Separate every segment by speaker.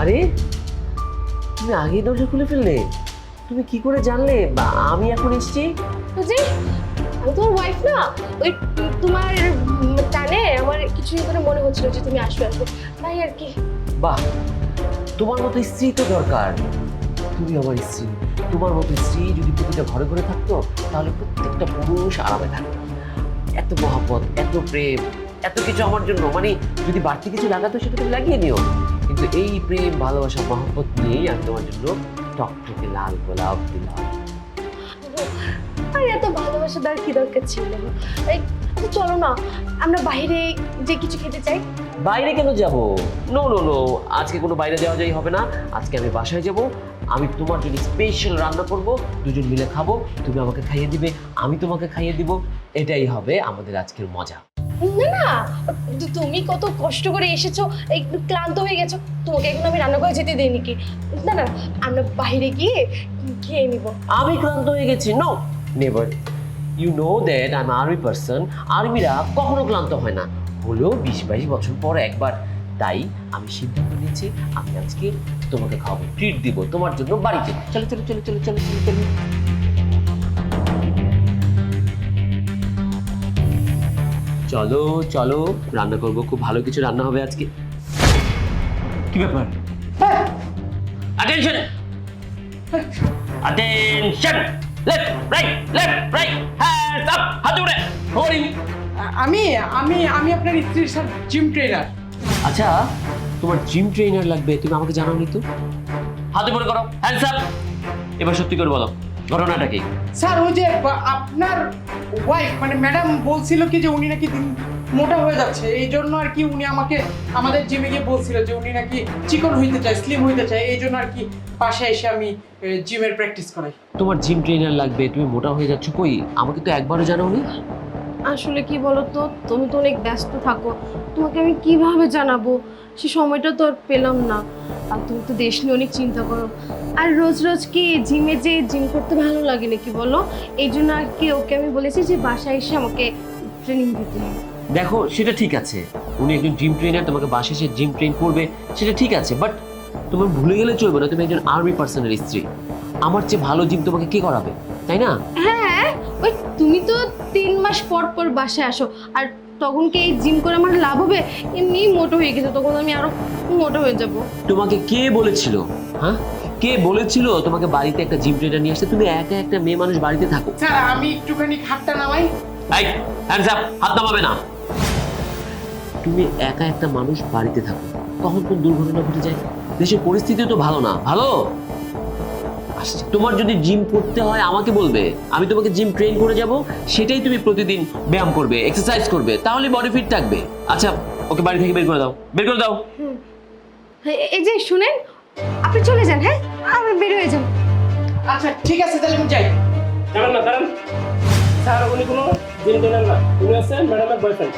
Speaker 1: আরে তুমি আগেই দরজা খুলে ফেললে? তুমি কি করে জানলে? বা আমি এখন এসেছি?
Speaker 2: যে আমি তোমার ওয়াইফ না। ওই তোমার টানে আমার কিছু করে মনে হচ্ছিল যে তুমি আসবে আসবে তাই আর কি।
Speaker 1: বাহ তোমার মতো স্ত্রী তো দরকার। তুমি আমার স্ত্রী। তোমার মতো স্ত্রী যদি প্রতিটা ঘরে ঘরে থাকতো তাহলে প্রত্যেকটা পুরুষ আরামে থাকতো। এত মহাপত এত প্রেম এত কিছু আমার জন্য। মানে যদি বাড়তি কিছু লাগাতো সেটা তুমি লাগিয়ে নিও। কিন্তু এই প্রেম ভালোবাসা মহব্বত নিয়েই আমি তোমার জন্য টকটকে লাল গোলাপ দিলাম।
Speaker 2: আর এত ভালোবাসা দেওয়ার কি দরকার ছিল? চলো না আমরা বাইরে যে কিছু খেতে চাই।
Speaker 1: বাইরে কেন যাব? নো নো নো আজকে কোনো বাইরে যাওয়া যাই হবে না। আজকে আমি বাসায় যাব আমি তোমার জন্য স্পেশাল রান্না করব দুজন মিলে খাব তুমি আমাকে খাইয়ে দিবে আমি তোমাকে খাইয়ে দিব এটাই হবে আমাদের আজকের মজা।
Speaker 2: না না তুমি কত কষ্ট করে এসেছ একটু ক্লান্ত হয়ে গেছো, তোমাকে এখন আমি রান্না করে যেতে দিই নাকি না না, আমরা বাইরে গিয়ে খেয়ে নিব।
Speaker 1: আমি ক্লান্ত হয়ে গেছি no never you know that I am army person আর্মিরা কখনো ক্লান্ত হয় না। হলেও বিশ বাইশ বছর পর একবার। তাই আমি সিদ্ধান্ত নিয়েছি, আমি আজকে তোমাকে খাওয়াবো ট্রিট দিব, তোমার জন্য বাড়িতে। চলো চলো চলো চলো চলো চলো চলো। চলো চলো। রান্না করব খুব ভালো কিছু রান্না হবে আজকে। কি ব্যাপার? Attention attention left right left right hands up হাত উপরে। হোল্ডিং
Speaker 3: আমি আমি আমি আপনার স্ত্রীর সাথে জিম ট্রেনার
Speaker 1: আচ্ছা তোমার জিম ট্রেনার লাগবে তুমি আমাকে জানাওনি তো? হাত উপরে করো হ্যান্ডস আপ এবার সত্যি করে বলো। ঘটনাটা কি?
Speaker 3: স্যার ওই যে আপনার ওয়াইফ মানে ম্যাডাম বলছিল কি যে উনি নাকি দিন মোটা হয়ে যাচ্ছে এই জন্য আর কি উনি আমাকে আমাদের জিমে গিয়ে বলছিল যে উনি নাকি চিকন হইতে চায় স্লিম হইতে চায় এই জন্য আর কি পাশে এসে আমি জিমের প্র্যাকটিস করাই।
Speaker 1: তোমার জিম ট্রেনার লাগবে তুমি মোটা হয়ে যাচ্ছ কই? আমাকে তো একবারও জানাওনি
Speaker 2: আসলে কি বলো তো তুমি তো অনেক ব্যস্ত থাকো তোমাকে আমি কীভাবে জানাব? সে সময়টা তো আর পেলাম না। আর তুমি তো দেশ নিয়ে অনেক চিন্তা করো। আর রোজ রোজ কি জিমে যে জিম করতে ভালো লাগে নাকি বলো? এই জন্য আর কি ওকে আমি বলেছি যে বাসায় এসে আমাকে ট্রেনিং দিতে
Speaker 1: দেখো সেটা ঠিক আছে। উনি একজন জিম ট্রেনার তোমাকে বাসে এসে জিম ট্রেন করবে সেটা ঠিক আছে। বাট তোমার ভুলে গেলে চলবে না তুমি একজন আর্মি পার্সনের স্ত্রী। আমার চেয়ে ভালো জিম তোমাকে কে করাবে তাই না?
Speaker 2: হ্যাঁ ওই তুমি তো তিন মাস পর পর বাসায় আসো। আর তখন কি এই জিম করে আমার লাভ হবে? এমনি মোটো হয়ে গেছে তখন আমি আরও মোটো হয়ে যাব।
Speaker 1: তোমাকে কে বলেছিল? হ্যাঁ? কে বলেছিল তোমাকে বাড়িতে একটা জিম ট্রেনার নিয়ে আসতে? তুমি একা একটা মেয়ে মানুষ বাড়িতে থাকো।
Speaker 3: স্যার আমি একটুখানি খাটটা নামাই।
Speaker 1: এই হ্যান্ডস আপ হাত নামাবে না। তুমি একা একটা মানুষ বাড়িতে থাকো কখন কোন দুর্ঘটনা ঘটে যায়? দেশের পরিস্থিতি তো ভালো না ভালো? আসছে তোমার যদি জিম করতে হয় আমাকে বলবে আমি তোমাকে জিম ট্রেন করে যাব সেটাই তুমি প্রতিদিন ব্যায়াম করবে এক্সারসাইজ করবে তাহলে বডি ফিট থাকবে। আচ্ছা ওকে বাড়ি থেকে বের করে দাও বের করে দাও।
Speaker 2: এই যে শুনেন আপনি চলে যান হ্যাঁ? আপনি বের হয়ে যান
Speaker 3: আচ্ছা ঠিক আছে তাহলে আমি যাই।
Speaker 4: দাঁড়ান না দাঁড়ান। স্যার উনি কোনো ট্রেনার না। উনি হচ্ছেন ম্যাডামের বয়ফ্রেন্ড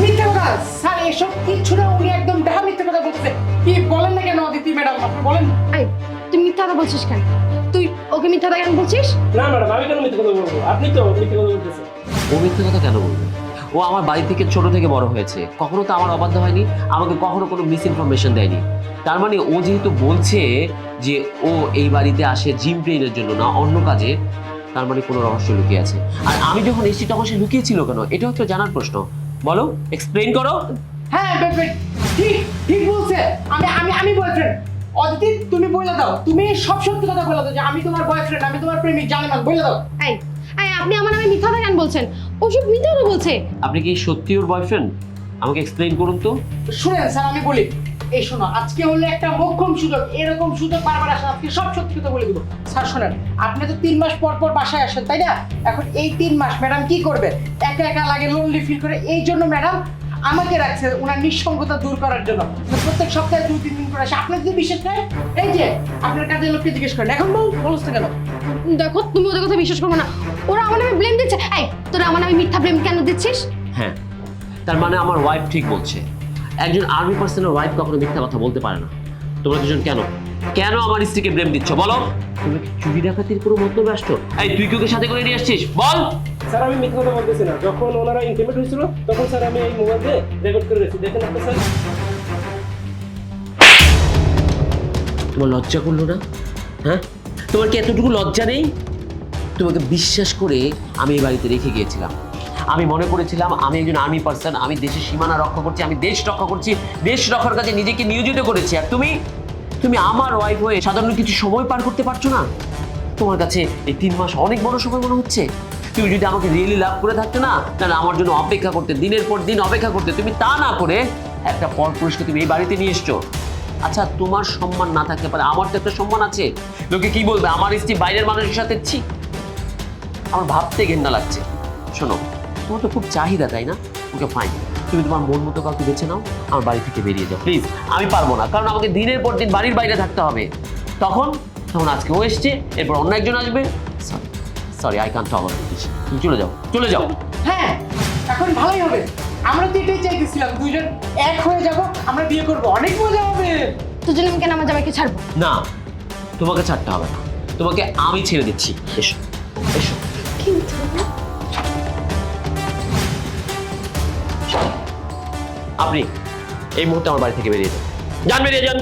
Speaker 3: মিথ্যে কথা স্যার এসব কিচ্ছু না উনি একদম দেখা মিথ্যে কথা বলতেছে। কি বলেন না কেন অদিতি ম্যাডাম আপনি বলেন।
Speaker 2: এই তুই মিথ্যা কথা বলছিস কেন? তুই ওকে মিথ্যা কথা কেন বলছিস?
Speaker 4: না ম্যাডাম আমি কেন মিথ্যে কথা বলব? আপনি তো মিথ্যে কথা বলতেছেন।
Speaker 1: ও মিথ্যে কথা কেন বলবে? ও আমার বাড়ি থেকে ছোট থেকে বড় হয়েছে। কখনো তো আমার অবাধ্য হয়নি আমাকে কখনো কোনো মিস ইনফরমেশন দেয়নি। তার মানে ও যেহেতু বলছে যে ও এই বাড়িতে আসে জিম ট্রেনের জন্য না অন্য কাজে তার মানে কোনো রহস্য লুকিয়ে আছে। আর আমি যখন এসেছি তখন সে লুকিয়েছিল কেন? এটা হচ্ছে জানার প্রশ্ন। বলো এক্সপ্লেন করো।
Speaker 3: হ্যাঁ ঠিক ঠিক বলছে। আমি আমি আমি বয়ফ্রেন্ড অদিতি তুমি বলে দাও। তুমি সব সত্যি কথা বলে দাও যে আমি তোমার বয়ফ্রেন্ড আমি তোমার প্রেমিক জানি না বলে দাও।
Speaker 2: এই এই আপনি আমার নামে মিথ্যা কথা কেন বলছেন? ওসব মিথ্যা কথা বলছে।
Speaker 1: আপনি কি সত্যি ওর বয়ফ্রেন্ড আমাকে এক্সপ্লেইন করুন তো।
Speaker 3: শুনেন স্যার আমি বলি এই শোনো আজকে হলো একটা মোক্ষম সুযোগ এরকম সুযোগ বারবার আসে আজকে সব সত্যি কথা বলে দিব। স্যার শোনেন আপনি তো তিন মাস পর পর বাসায় আসেন তাই না? এখন এই তিন মাস ম্যাডাম কি করবে? একা একা লাগে লোনলি ফিল করে এই জন্য ম্যাডাম আমাকে রাখছে ওনার নিঃসঙ্গতা দূর করার জন্য। প্রত্যেক সপ্তাহে দুই তিন দিন করে আসে। আপনার যদি বিশ্বাস করেন এই যে আপনার কাজের লোককে জিজ্ঞেস করেন এখন বল বলছ না কেন
Speaker 2: দেখো তুমি ওদের কথা বিশ্বাস করবে না। ওরা আমার নামে ব্লেম দিচ্ছে। এই তোরা আমার নামে মিথ্যা ব্লেম কেন দিচ্ছিস?
Speaker 1: হ্যাঁ তার মানে আমার ওয়াইফ ঠিক বলছে। একজন আর্মি পার্সনের ওয়াইফ কখনো মিথ্যা কথা বলতে পারে না। তোমরা দুজন কেন? কেন আমার স্ত্রীকে ব্লেম দিচ্ছ? বলো। তুমি কি চুরি ডাকাতির কোনো মতলবে আসছো? এই তুই কি ওকে সাথে করে নিয়ে আসছিস? বল।
Speaker 4: স্যার, আমি মিথ্যে কথা বলতেছি না। যখন ওনারা ইন্টিমেট হয়েছিল, তখন স্যার আমি এই মোবাইল দিয়ে রেকর্ড করে রেখেছি দেখেন আপনি স্যার।
Speaker 1: তোমার লজ্জা করল না? হ্যাঁ? তোমার কি এতটুকু লজ্জা নেই? তোমাকে বিশ্বাস করে আমি এই বাড়িতে রেখে গিয়েছিলাম। আমি মনে করেছিলাম আমি একজন আর্মি পার্সন আমি দেশের সীমানা রক্ষা করছি, আমি দেশ রক্ষা করছি, দেশ রক্ষার কাজে নিজেকে নিয়োজিত করেছি। আর তুমি? তুমি আমার ওয়াইফ হয়ে সাধারণ কিছু সময় পার করতে পারছ না? তোমার কাছে এই তিন মাস অনেক বড় সময় মনে হচ্ছে? তুমি যদি আমাকে রিয়েলি লাভ করে থাকতে না, তাহলে আমার জন্য অপেক্ষা করতে, দিনের পর দিন অপেক্ষা করতে, তুমি তা না করে একটা পর পুরুষকে তুমি এই বাড়িতে নিয়ে এসছো। আচ্ছা তোমার সম্মান না থাকতে পারে, আমার তো একটা সম্মান আছে। লোকে কি বলবে? আমার স্ত্রী বাইরের মানুষের সাথে ছি। আমার ভাবতে ঘেন্না লাগছে। শোনো, তোমার তো খুব চাহিদা, তাই না? ওকে ফাইন তুমি তোমার মন মতো কাউকে বেছে নাও, আমার বাড়ি থেকে বেরিয়ে যাও। প্লিজ আমি পারব না, কারণ আমাকে দিনের পর দিন বাড়ির বাইরে থাকতে হবে। তখন তখন আজকে ও এসছে, এরপর অন্য একজন আসবে। সরি আই কান টলার তুমি চলে যাও চলে যাও।
Speaker 3: হ্যাঁ এখন ভালোই হবে। আমরা তো এটাই চাইতেছিলাম দুইজন এক হয়ে যাব আমরা বিয়ে করব। অনেক মজা হবে।
Speaker 2: আমি কেন আমার জামাইকে ছাড়বো?
Speaker 1: না তোমাকে ছাড়তে হবে না। তোমাকে আমি ছেড়ে দিচ্ছি। এসো এসো।
Speaker 2: কিন্তু
Speaker 1: আপনি এই মুহূর্তে আমার বাড়ি থেকে বেরিয়ে যান। যান বেরিয়ে যান।